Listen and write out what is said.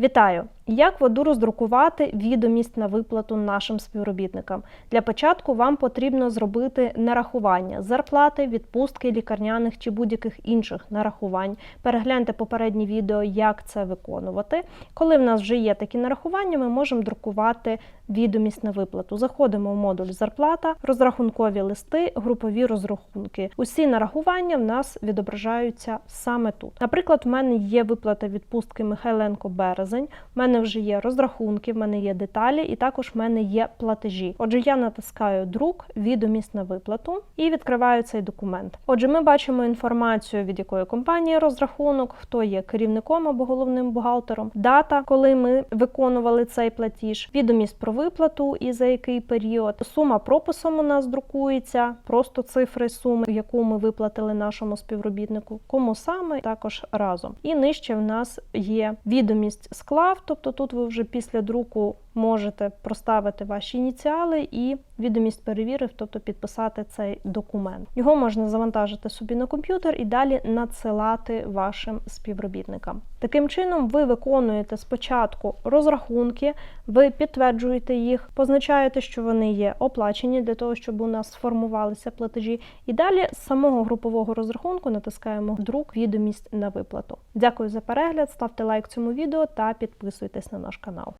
Вітаю! Як воду роздрукувати відомість на виплату нашим співробітникам? Для початку вам потрібно зробити нарахування зарплати, відпустки, лікарняних чи будь-яких інших нарахувань. Перегляньте попереднє відео, як це виконувати. Коли в нас вже є такі нарахування, ми можемо друкувати відомість на виплату. Заходимо в модуль зарплата, розрахункові листи, групові розрахунки. Усі нарахування в нас відображаються саме тут. Наприклад, в мене є виплата відпустки Михайленко Березень. В мене вже є розрахунки, в мене є деталі, і також в мене є платежі. Отже, я натискаю друк, відомість на виплату і відкриваю цей документ. Отже, ми бачимо інформацію, від якої компанії розрахунок, хто є керівником або головним бухгалтером, дата, коли ми виконували цей платіж, відомість про виплату і за який період. Сума прописом у нас друкується, просто цифри суми, яку ми виплатили нашому співробітнику, кому саме також разом. І нижче в нас є відомість склав, тобто тут ви вже після друку можете проставити ваші ініціали і відомість перевірив, тобто підписати цей документ. Його можна завантажити собі на комп'ютер і далі надсилати вашим співробітникам. Таким чином, ви виконуєте спочатку розрахунки, ви підтверджуєте їх, позначаєте, що вони є оплачені для того, щоб у нас сформувалися платежі. І далі з самого групового розрахунку натискаємо друк відомість на виплату. Дякую за перегляд, ставте лайк цьому відео та підписуйтесь на наш канал.